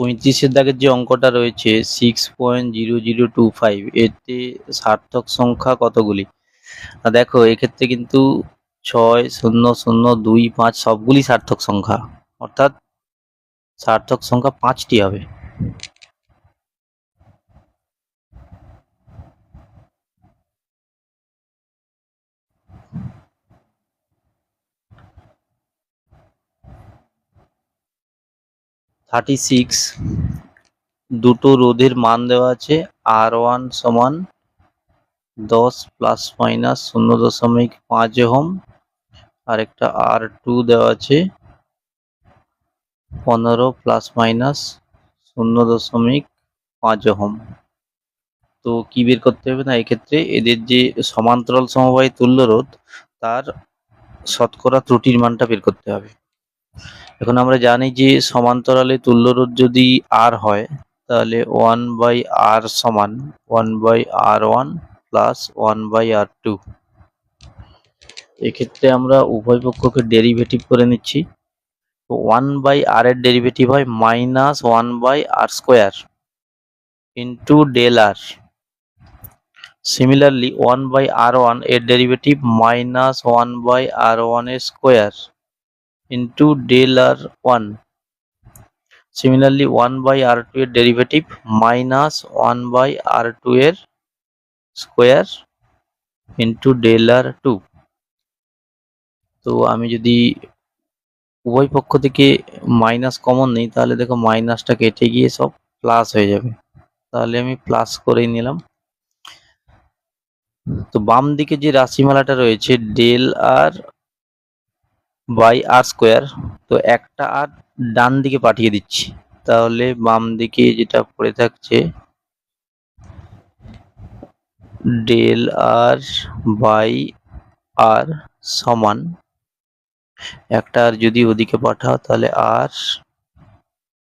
পঁয়ত্রিশের দাগের যে অঙ্কটা রয়েছে six point zero zero two five এতে সার্থক সংখ্যা কতগুলি? দেখো, এক্ষেত্রে কিন্তু ছয়, শূন্য শূন্য, দুই, পাঁচ সবগুলি সার্থক সংখ্যা। অর্থাৎ সার্থক সংখ্যা পাঁচটি হবে। থার্টি সিক্স, দুটো রোধের মান দেওয়া আছে, আর ওয়ান সমান দশ প্লাস মাইনাস শূন্য দশমিক পাঁচ ওহম আর একটা আর টু দেওয়া আছে, পনেরো প্লাস মাইনাস শূন্য দশমিক পাঁচ ওহম। তো কি বের করতে হবে না, এক্ষেত্রে এদের যে সমান্তরাল সমবায় তুল্য রোধ, তার শতকরা ত্রুটির মানটা বের করতে হবে। এখন আমরা জানি যে সমান্তরালে তুল্য রোধ যদি আর হয়, তাহলে ওয়ান বাই আর সমান one by R one plus one by R two এক্ষেত্রে আমরা উভয় পক্ষকে ডেরিভেটিভ করে নিচ্ছি। তো ওয়ান বাই আর এর ডেরিভেটিভ হয় minus one by R square into del R similarly one by R ওয়ানের derivative minus one by R ওয়ানের square R one similarly one by R two এর derivative one by R two এর square into del R two তো আমি যদি উভয় পক্ষ থেকে মাইনাস কমন নেই, তাহলে দেখো মাইনাসটা কেটে গিয়ে সব প্লাস হয়ে যাবে। তাহলে আমি প্লাস করেই নিলাম। তো বাম দিকে যে রাশিমালাটা রয়েছে del R by R square তো একটা আর ডান দিকে পাঠিয়ে দিচ্ছি। তাহলে বাম দিকে যেটা পড়ে থাকছে ডেল আর বাই আর সমান, একটা আর যদি ওদিকে পাঠাও, তাহলে আর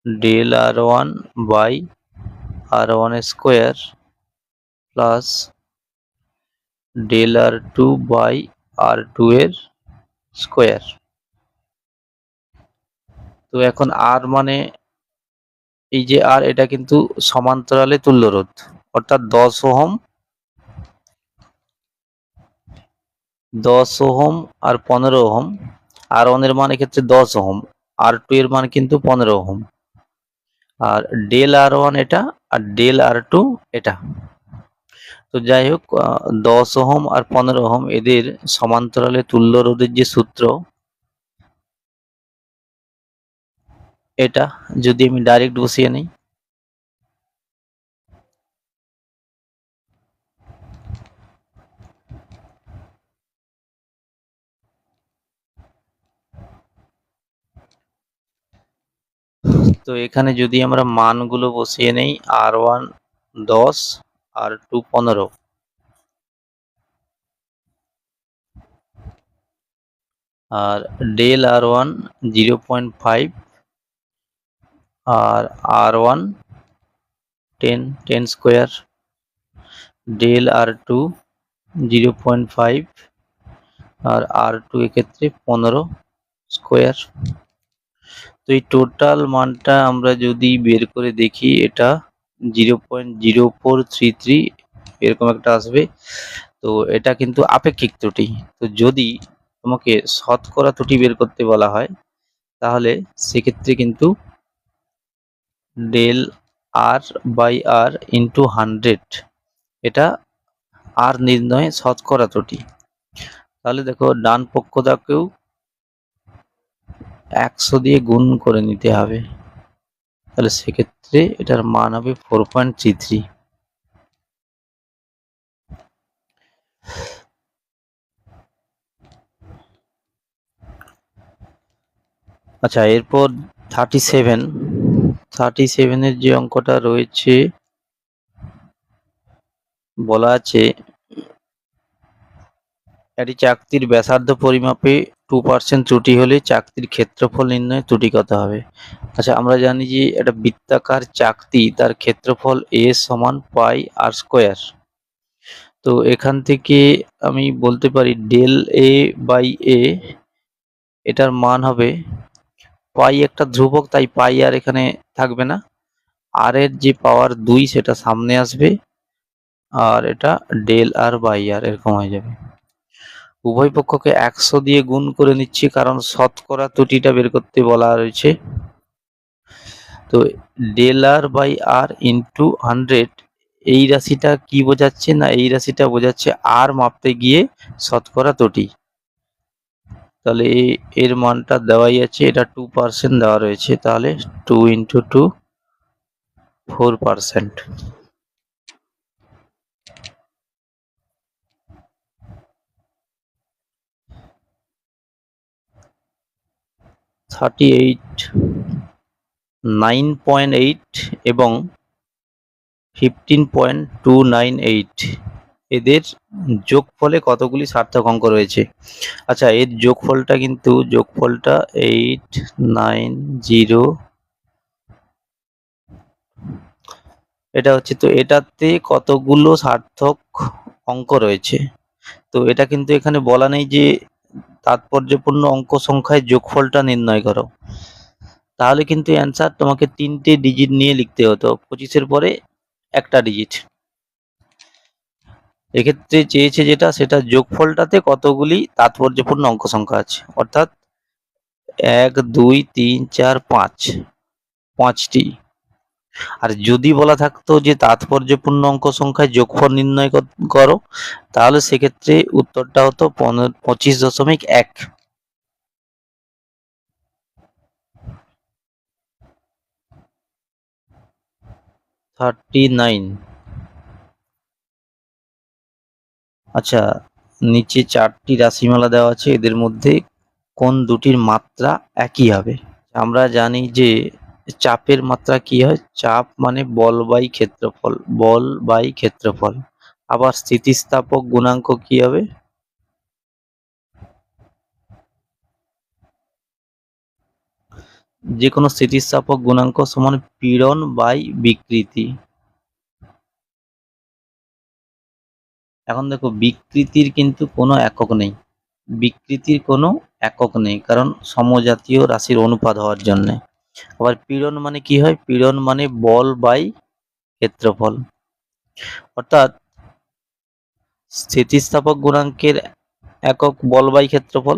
del R one by R one square plus del R two by R two এর স্কোয়ার তো এখন আর মানে এই যে আর, এটা কিন্তু সমান্তরালে তুল্য রোধ অর্থাৎ দশ ওহম দশ ওহম আর পনেরো ওহম। আর ওয়ানের মান এক্ষেত্রে দশ ওহম, আর টু এর মান কিন্তু পনেরো ওহম। আর ডেল আর ওয়ান এটা, আর ডেল আর টু এটা। তো যাই হোক দশ ওহম আর পনেরো ওহম এদের সমান্তরালে তুল্য রোধের যে সূত্র এটা যদি আমি ডাইরেক্ট বসিয়ে নিই। তো এখানে যদি আমরা মানগুলো বসিয়ে নেই আর ওয়ান দশ আর টু পনেরো। আর del R one zero point five আর R one ten ten square del R two zero point five আর আর টু এক্ষেত্রে পনেরো স্কোয়ার তো এই টোটাল মানটা আমরা যদি বের করে দেখি, এটা zero point zero four three three এরকম একটা আসবে। তো এটা কিন্তু আপেক্ষিক ত্রুটি। তো যদি তোমাকে শতকরা ত্রুটি বের করতে বলা হয়, তাহলে সেক্ষেত্রে কিন্তু del R by R into hundred. এটা আর নির্ণয়ে শতকরা ত্রুটি। তাহলে দেখো, ডান পক্ষটাকেও একশো দিয়ে গুণ করে নিতে হবে। তাহলে সেক্ষেত্রে এটার মান হবে ফোর পয়েন্ট থ্রি থ্রি। আচ্ছা এরপর থার্টি সেভেন। থার্টি সেভেনের যে অঙ্কটা রয়েছে, বলা আছে, একটি চাকতির ব্যাসার্ধ পরিমাপে টু পার্সেন্ট ত্রুটি হলে চাকতির ক্ষেত্রফল নির্ণয়ে ত্রুটি কত হবে? আচ্ছা আমরা জানি যে একটা বৃত্তাকার চাকতি, তার ক্ষেত্রফল এ সমান পাই আর স্কোয়ার তো এখান থেকে আমি বলতে পারি ডেল এ বাই এ এটার মান হবে পাই একটা ধ্রুবক, তাই পাই আর এখানে থাকবে না। আর এর যে পাওয়ার দুই, সেটা সামনে আসবে। আর এটা ডেল আর বাই আর এরকম হয়ে যাবে। উভয় পক্ষকে একশো দিয়ে গুণ করে নিচ্ছি, কারণ শতকরা ত্রুটিটা বের করতে বলা রয়েছে। তো del R by R into hundred এই রাশিটা কি বোঝাচ্ছে না? এই রাশিটা বোঝাচ্ছে আর মাপতে গিয়ে শতকরা ত্রুটি। তাহলে এর মানটা দেওয়াই আছে, এটা টু পার্সেন্ট দেওয়া রয়েছে, তাহলে two into two four percent thirty eight nine point eight এবং fifteen point two nine eight এদের যোগফলে কতগুলি সার্থক অঙ্ক রয়েছে? আচ্ছা এর যোগফলটা কিন্তু, যোগফলটা এইট নাইন জিরো এটা হচ্ছে তো এটাতে কতগুলো সার্থক অঙ্ক রয়েছে? তো এটা কিন্তু এখানে বলা নেই যে তাৎপর্যপূর্ণ অঙ্ক সংখ্যায় যোগফলটা নির্ণয় করো। তাহলে কিন্তু অ্যান্সার তোমাকে তিনটে ডিজিট নিয়ে লিখতে হতো। পঁচিশের পরে একটা ডিজিট এক্ষেত্রে চেয়েছে যেটা, সেটা যোগফলটাতে কতগুলি তাৎপর্যপূর্ণ অঙ্ক সংখ্যা আছে। অর্থাৎ এক, দুই, তিন, চার, পাঁচ, পাঁচটি। আর যদি বলা থাকতো যে তাৎপর্যপূর্ণ অঙ্ক সংখ্যায় যোগফল নির্ণয় করো তাহলে সেক্ষেত্রে উত্তরটা হতো পঁচিশ দশমিক এক। Thirty nine. আচ্ছা নিচে চারটি রাশিমালা দেওয়া আছে, এদের মধ্যে কোন দুটির মাত্রা একই হবে? আমরা জানি যে চাপের মাত্রা কি হয়? চাপ মানে বল বাই ক্ষেত্রফল, বল বাই ক্ষেত্রফল। আবার স্থিতিস্থাপক গুণাঙ্ক কি হবে? যে কোনো স্থিতিস্থাপক গুণাঙ্ক সমান পীড়ন বাই বিকৃতি। এখন দেখো বিকৃতির কিন্তু কোনো একক নেই। বিকৃতির কোনো একক নেই, কারণ সমজাতীয় রাশির অনুপাত হওয়ার জন্য। আবার পীড়ন মানে কি হয়? পীড়ন মানে বল বাই ক্ষেত্রফল। অর্থাৎ স্থিতিস্থাপক গুণাঙ্কের একক বল বাই ক্ষেত্রফল,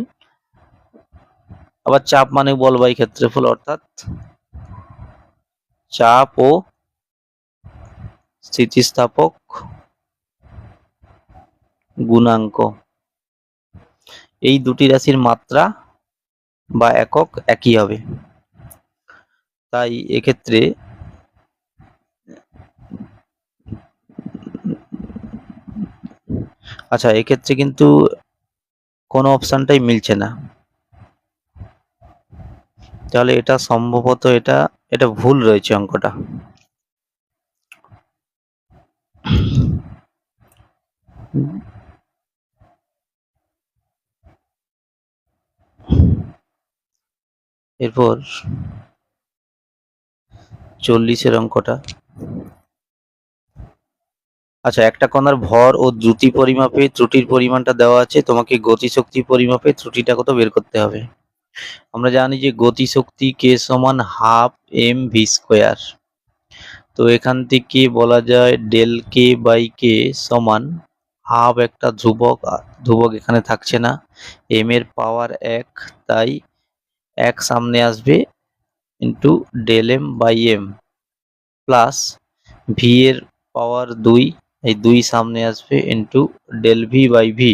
আবার চাপ মানে বল বাই ক্ষেত্রফল, অর্থাৎ চাপ ও স্থিতিস্থাপক গুণাঙ্ক। এই দুটি রাশির মাত্রা বা একক একই হবে। তাই এক্ষেত্রে আচ্ছা এক্ষেত্রে কিন্তু কোনো অপশানটাই মিলছে না। তাহলে এটা সম্ভবত এটা এটা ভুল রয়েছে অঙ্কটা। এরপর চল্লিশের অঙ্কটা। আচ্ছা একটা কণার ভর ও দ্রুতি পরিমাপে ত্রুটির পরিমাণটা দেওয়া আছে, তোমাকে গতিশক্তি পরিমাপে ত্রুটিটা কত বের করতে হবে? আমরা জানি যে গতিশক্তি কে সমান হাফ এম ভি স্কোয়ার। তো এখান থেকে বলা যায় ডেল কে বাই কে সমান হাফ একটা ধ্রুবক ধ্রুবক এখানে থাকছে না। এম এর পাওয়ার এক, তাই এক সামনে আসবে into del M by M plus V এর পাওয়ার দুই, এই দুই সামনে আসবে into del V by V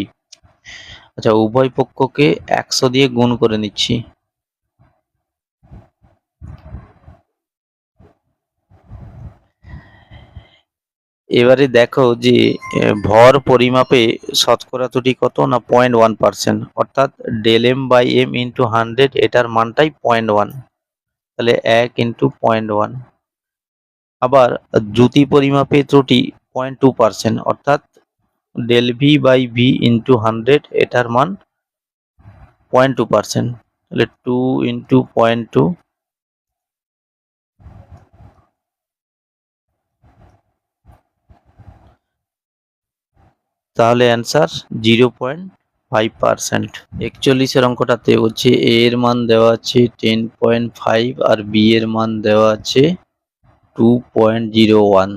আচ্ছা উভয় পক্ষকে একশো দিয়ে গুণ করে নিচ্ছি। এবারে দেখো যে ভর পরিমাপে শতকরা ত্রুটি কত না পয়েন্ট ওয়ান পার্সেন্ট অর্থাৎ del M by M into hundred এটার মানটাই পয়েন্ট ওয়ান তাহলে এক ইন্টু পয়েন্ট ওয়ান আবার দ্রুতি পরিমাপে ত্রুটি পয়েন্ট টু পার্সেন্ট অর্থাৎ del V by V into hundred এটার মান পয়েন্ট টু পার্সেন্ট তাহলে টু ইন্টু পয়েন্ট টু তাহলে answer zero point five percent একচল্লিশের অঙ্কটাতে হচ্ছে এ এর মান দেওয়া আছে টেন পয়েন্ট ফাইভ আর বি এর মান দেওয়া আছে টু পয়েন্ট জিরো ওয়ান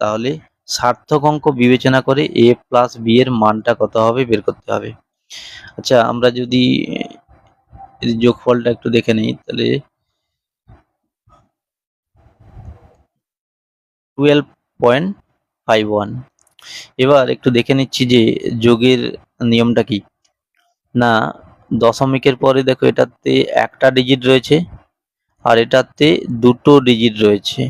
তাহলে সার্থক অঙ্ক বিবেচনা করে এ প্লাস বি এর মানটা কত হবে বের করতে হবে। আচ্ছা আমরা যদি যোগফলটা একটু দেখে নিই, তাহলে টুয়েলভ পয়েন্ট ফাইভ ওয়ান এবার একটু দেখে নিচ্ছি যে যোগের নিয়মটা কি। না, দশমিকের পরে দেখো এটাতে একটা ডিজিট রয়েছে আর এটাতে দুটো ডিজিট রয়েছে।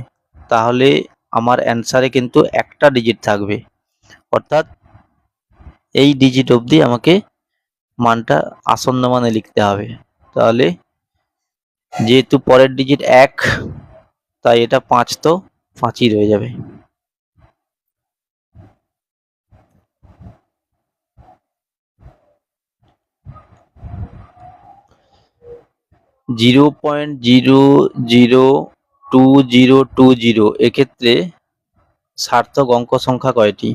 তাহলে আমার অ্যান্সারে কিন্তু একটা ডিজিট থাকবে। অর্থাৎ এই ডিজিট অবধি আমাকে মানটা আসন্ন মানে লিখতে হবে। তাহলে যেহেতু পরের ডিজিট এক, তাই এটা পাঁচ তো পাঁচই রয়ে যাবে। Zero point zero zero two zero two zero এক্ষেত্রে সার্থক অঙ্ক সংখ্যা কয়টি?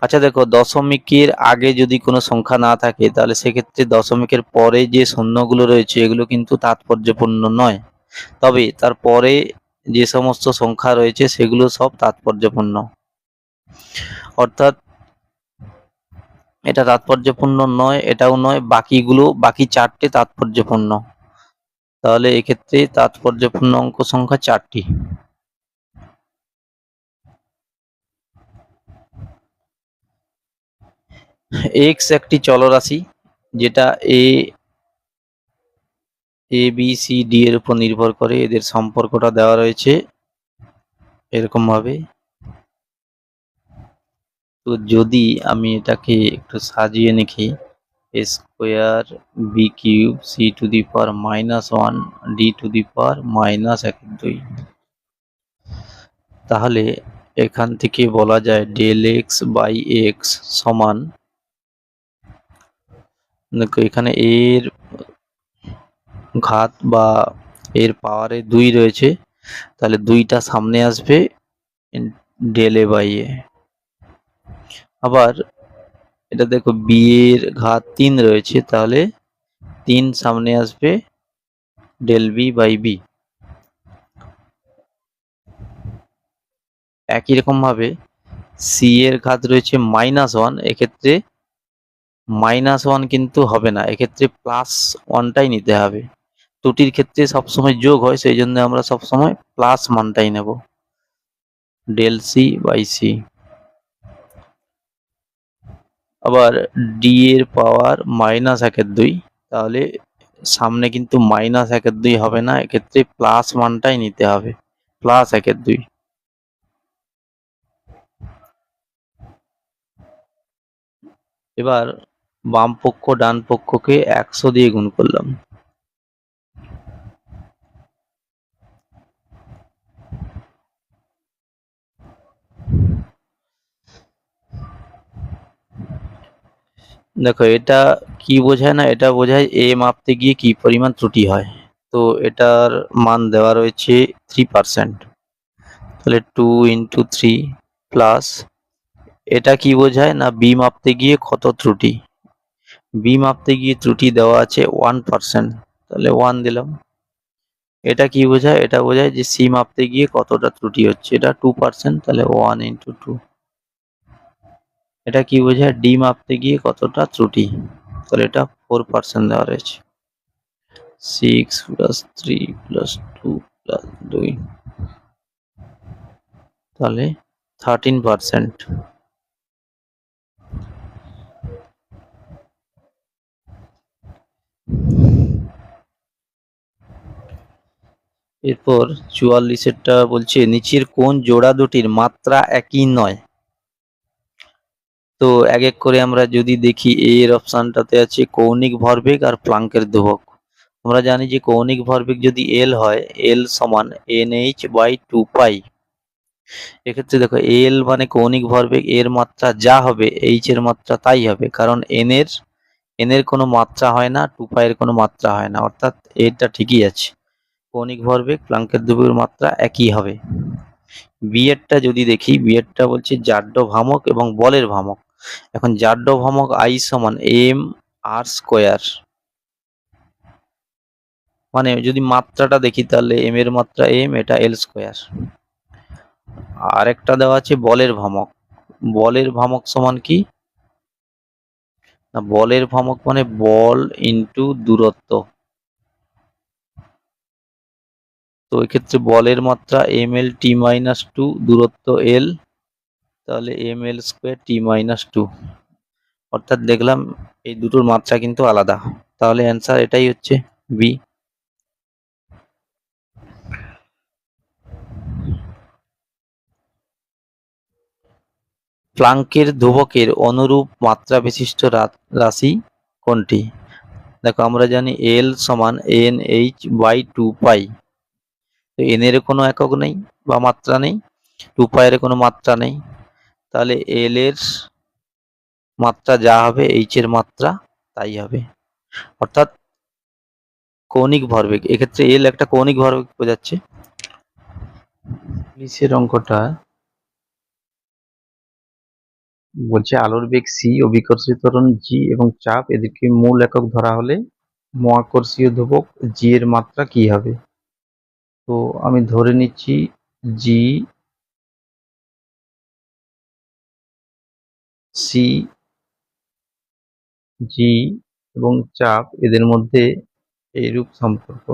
আচ্ছা দেখো, দশমিকের আগে যদি কোনো সংখ্যা না থাকে, তাহলে সেক্ষেত্রে দশমিকের পরে যে শূন্যগুলো রয়েছে, এগুলো কিন্তু তাৎপর্যপূর্ণ নয়। তবে তার পরে যে সমস্ত সংখ্যা রয়েছে, সেগুলো সব তাৎপর্যপূর্ণ। অর্থাৎ এটা তাৎপর্যপূর্ণ নয়, এটাও নয়, বাকিগুলো, বাকি চারটে তাৎপর্যপূর্ণ। তাহলে এক্ষেত্রে তাৎপর্যপূর্ণ অঙ্ক সংখ্যা চারটি। এক্স একটি চলরাশি, যেটা A A B C D এর উপর নির্ভর করে এদের সম্পর্কটা দেওয়া রয়েছে এরকম ভাবে তো যদি আমি এটাকে একটু সাজিয়ে লিখি square B cube C to the power minus one D to the power minus এক দুই। তাহলে এখান থেকে বলা যায় ডেল এক্স বাই এক্স সমান এখানে এর ঘাত বা এর পাওয়ারে দুই রয়েছে, তাহলে দুইটা সামনে আসবে ডেল বাই এ আবার এটা দেখো বি এর ঘাত তিন রয়েছে, তাহলে তিন সামনে আসবে ডেল বি বাই বি। একই রকম ভাবে সি এর ঘাত রয়েছে মাইনাস ওয়ান এক্ষেত্রে মাইনাস ওয়ান কিন্তু হবে না, এক্ষেত্রে প্লাস ওয়ানটাই নিতে হবে। দুটির ক্ষেত্রে সবসময় যোগ হয়, সেই জন্য আমরা সবসময় প্লাস মানটাই নেব। ডেল সি বাই সি আবার ডি এর পাওয়ার মাইনাস একের দুই তাহলে সামনে কিন্তু মাইনাস একের দুই হবে না এক্ষেত্রে প্লাস মানটাই নিতে হবে প্লাস একের দুই। এবার বাম পক্ষ ডান পক্ষকে একশো দিয়ে গুণ করলাম। দেখো, এটা কি বোঝায় না, এটা বোঝায় এ মাপতে গিয়ে কি পরিমাণ ত্রুটি হয়। তো এটার মান দেওয়া রয়েছে থ্রি পার্সেন্ট তাহলে টু ইন্টু থ্রি প্লাস এটা কি বোঝায় না বি মাপতে গিয়ে কত ত্রুটি? বি মাপতে গিয়ে ত্রুটি দেওয়া আছে ওয়ান পার্সেন্ট তাহলে ওয়ান দিলাম। এটা কি বোঝায়? এটা বোঝায় যে সি মাপতে গিয়ে কতটা ত্রুটি হচ্ছে। এটা টু পার্সেন্ট তাহলে ওয়ান ইন্টু টু এটা কি বোঝায়? ডি মাপতে গিয়ে কতটা ত্রুটি? তাহলে এটা ফোর পার্সেন্ট দেওয়া রয়েছে। Six plus three plus two plus দুই। তাহলে থার্টিন পার্সেন্ট এরপর চুয়াল্লিশেরটা বলছে, নিচের কোন জোড়া দুটির মাত্রা একই নয়। তো এক এক করে আমরা যদি দেখি এ এর অপশানটাতে আছে কৌণিক ভরবেগ আর প্লাঙ্কের ধ্রুবক। আমরা জানি যে কৌণিক ভরবেগ যদি এল হয় এল সমান N H by two pi. এক্ষেত্রে দেখো এল মানে কৌণিক ভরবেগ, এর মাত্রা যা হবে এইচ এর মাত্রা তাই হবে। কারণ এন এর এন এর কোনো মাত্রা হয় না, টু পাই এর কোনো মাত্রা হয় না। অর্থাৎ এটা ঠিকই আছে। কৌণিক ভরবেগ, প্লাঙ্কের ধ্রুবকের মাত্রা একই হবে। বিয়েরটা যদি দেখি বিয়েরটা বলছে জাড্য ভ্রামক এবং বলের ভ্রামক এখন জাড্য ভ্রামক আই সমান এম আর স্কোয়ার। মানে যদি মাত্রাটা দেখি তাহলে এম এর মাত্রা এম, এটা এল স্কোয়ার। আর একটা দেওয়া আছে বলের ভ্রামক বলের ভ্রামক সমান কি? না, বলের ভ্রামক মানে বল ইনটু দূরত্ব। তো এক্ষেত্রে বলের মাত্রা M L T minus two, দূরত্ব এল তাহলে M L square T minus two অর্থাৎ দেখলাম এই দুটোর মাত্রা কিন্তু আলাদা। তাহলে অ্যান্সার এটাই হচ্ছে বি প্লাঙ্কের ধ্রুবকের অনুরূপ মাত্রা বিশিষ্ট রাশি কোনটি? দেখো, আমরা জানি এল সমান N H by two pi তো এন এর কোনো একক নেই বা মাত্রা নেই টু পাই এর কোনো মাত্রা নেই। তাহলে এল এর মাত্রা যা হবে এইচ এর মাত্রা তাই হবে। অর্থাৎ কৌণিক ভরবেগ, এক্ষেত্রে এল একটা কৌণিক ভরবেগ বোঝাচ্ছে। নিচের অঙ্কটা বলছে আলোর বেগ সি ও ত্বরণ জি এবং চাপ, এদেরকে মূল একক ধরা হলে মহাকর্ষীয় ধ্রুবক জি এর মাত্রা কি হবে? তো আমি ধরে নিচ্ছি জি সি জি এবং চাপ এদের মধ্যে এইরূপ সম্পর্ক।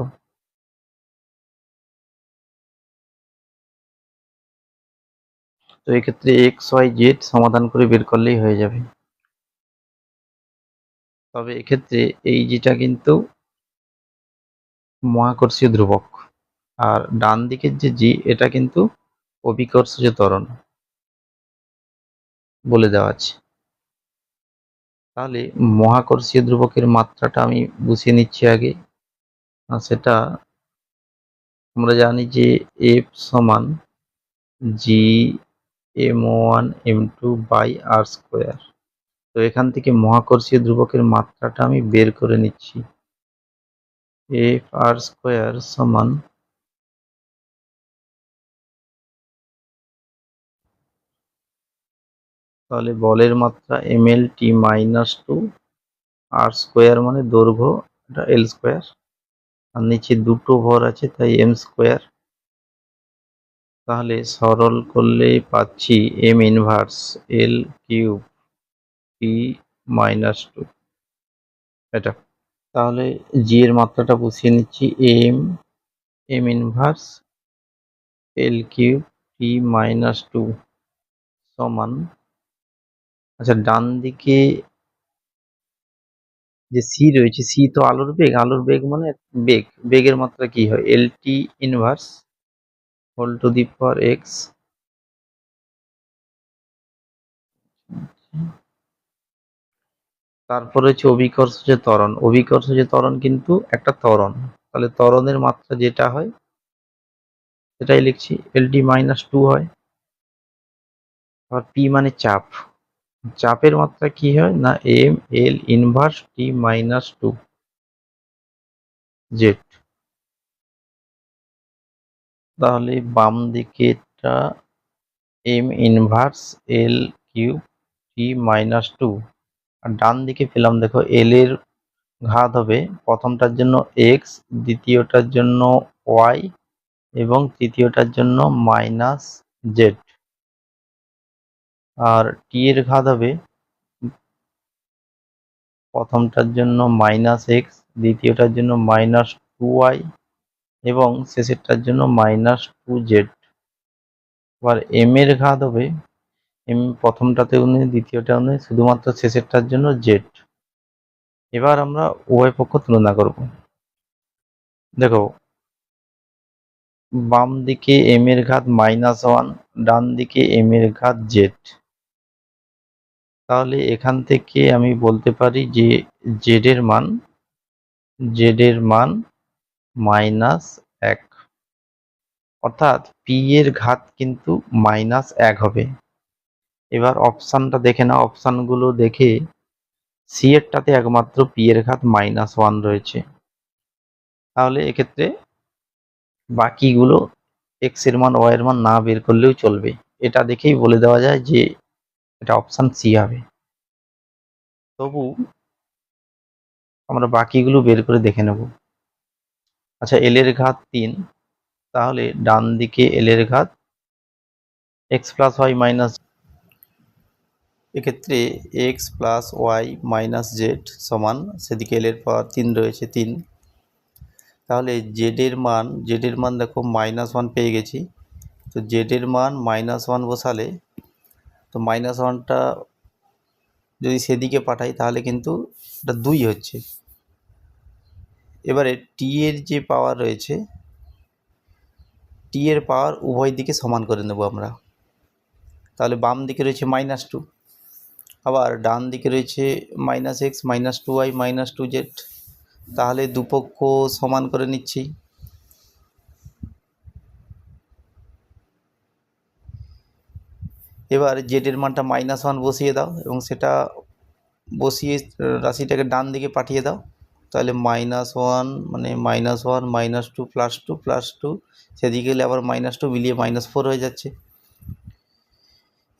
তো এক্ষেত্রে এক্স ওয়াই জেড সমাধান করে বের করলেই হয়ে যাবে। তবে এক্ষেত্রে এই যেটা কিন্তু মহাকর্ষীয় ধ্রুবক। আর ডান দিকের যে জি এটা কিন্তু অভিকর্ষজ ত্বরণ। বলে দেওয়া আছে। তাহলে মহাকর্ষীয় ধ্রুবকের মাত্রাটা আমি বুঝিয়ে নিচ্ছি আগে। সেটা আমরা জানি যে এফ সমান G M one M two by R square তো এখান থেকে মহাকর্ষীয় ধ্রুবকের মাত্রাটা আমি বের করে নিচ্ছি। এফ আর স্কোয়ার সমান তাহলে বলের মাত্রা M L T minus two R square মানে দৈর্ঘ্য, এটা এল স্কোয়ার আর নিচে দুটো ভর আছে, তাই এম স্কোয়ার তাহলে সরল করলেই পাচ্ছি M inverse L cube T minus two এটা। তাহলে জি এর মাত্রাটা বসিয়ে নিচ্ছি M M inverse L cube T minus two সমান আচ্ছা ডান দিকে যে সি রয়েছে সি তো আলোর বেগ আলোর বেগ মানে বেগ। বেগের মাত্রা কি হয়? L T inverse whole to the power X তারপরে হচ্ছে অভিকর্ষ যে ত্বরণ। অভিকর্ষ যে ত্বরণ কিন্তু একটা ত্বরণ। তাহলে ত্বরণের মাত্রা যেটা হয়, সেটাই লিখছি। এল টি মাইনাস টু হয়। আর পি মানে চাপ। চাপের মাত্রা কি হয়? না M L inverse T minus two Z তাহলে বাম দিকেটা M inverse L cube T minus two আর ডান দিকে পেলাম, দেখো এল এর ঘাত হবে প্রথমটার জন্য এক্স দ্বিতীয়টার জন্য ওয়াই এবং তৃতীয়টার জন্য মাইনাস জেড আর টি এর ঘাত হবে প্রথমটার জন্য মাইনাস এক্স দ্বিতীয়টার জন্য মাইনাস টু ওয়াই এবং শেষেরটার জন্য মাইনাস টু জেড এবার এম এর ঘাত হবে এম প্রথমটাতে উনি দ্বিতীয়টা উনি শুধুমাত্র শেষেরটার জন্য জেড এবার আমরা উভয় পক্ষ তুলনা করব। দেখো বাম দিকে এম এর ঘাত মাইনাস ওয়ান ডান দিকে এম এর ঘাত জেড তাহলে এখান থেকে আমি বলতে পারি যে জেড এর মান জেড এর মান মাইনাস এক। অর্থাৎ পি এর ঘাত কিন্তু মাইনাস এক হবে। এবার অপশানটা দেখে না অপশানগুলো দেখে সি এরটাতে একমাত্র পি এর ঘাত মাইনাস ওয়ান রয়েছে। তাহলে এক্ষেত্রে বাকিগুলো এক্সের মান ওয়াই এর মান না বের করলেও চলবে। এটা দেখেই বলে দেওয়া যায় যে এটা অপশান সি হবে। তবু আমরা বাকিগুলো বের করে দেখে নেব। আচ্ছা এল এর ঘাত তিন। তাহলে ডান দিকে এল এর ঘাত এক্স প্লাস ওয়াই মাইনাস এক্ষেত্রে X plus Y minus Z সমান, সেদিকে এল এর পাওয়ার তিন রয়েছে, তিন। তাহলে জেডের মান জেডের মান দেখো মাইনাস ওয়ান পেয়ে গেছি। তো জেডের মান মাইনাস ওয়ান বসালে তো মাইনাস ওয়ানটা যদি সেদিকে পাঠাই, তাহলে কিন্তু এটা দুই হচ্ছে। এবারে টি এর যে পাওয়ার রয়েছে টি এর পাওয়ার উভয় দিকে সমান করে নেব আমরা। তাহলে বাম দিকে রয়েছে মাইনাস টু আবার ডান দিকে রয়েছে minus X minus two Y minus two Z তাহলে দুপক্ষ সমান করে নিচ্ছি। এবার জেডের মানটা মাইনাস ওয়ান বসিয়ে দাও এবং সেটা বসিয়ে রাশিটাকে ডান দিকে পাঠিয়ে দাও। তাহলে মাইনাস ওয়ান মানে minus one minus two plus two plus two সেদিকে গেলে আবার মাইনাস টু মিলিয়ে মাইনাস ফোর হয়ে যাচ্ছে।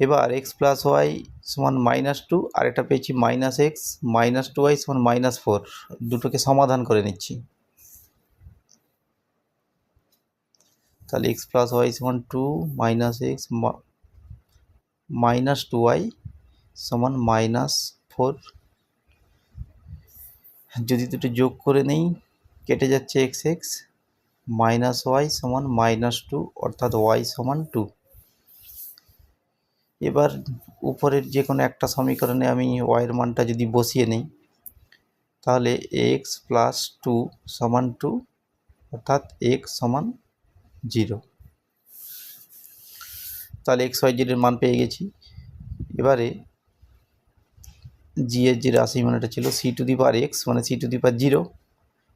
এবার এক্স প্লাস ওয়াই সমান মাইনাস টু আর এটা পেয়েছি minus X minus two Y সমান মাইনাস ফোর দুটোকে সমাধান করে নিচ্ছি। তাহলে এক্স প্লাস ওয়াই সমান two minus X minus two Y সমান মাইনাস ফোর। যদি দুটো যোগ করে নেই, কেটে যাচ্ছে এক্স এক্স মাইনাস ওয়াই সমান মাইনাস টু, অর্থাৎ ওয়াই সমান টু। এবার উপরের যে কোনো একটা সমীকরণে আমি ওয়াইয়ের মানটা যদি বসিয়ে নিই, তাহলে এক্স প্লাস টু সমান টু অর্থাৎ এক্স সমান জিরো তাহলে এক্স ওয়াই জেডের মান পেয়ে গেছি। এবারে জি এর যে রাশি মানেটা ছিল C to the power X মানে C to the power zero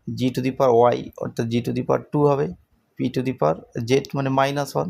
G to the power Y অর্থাৎ G to the power two হবে P to the power Z মানে মাইনাস ওয়ান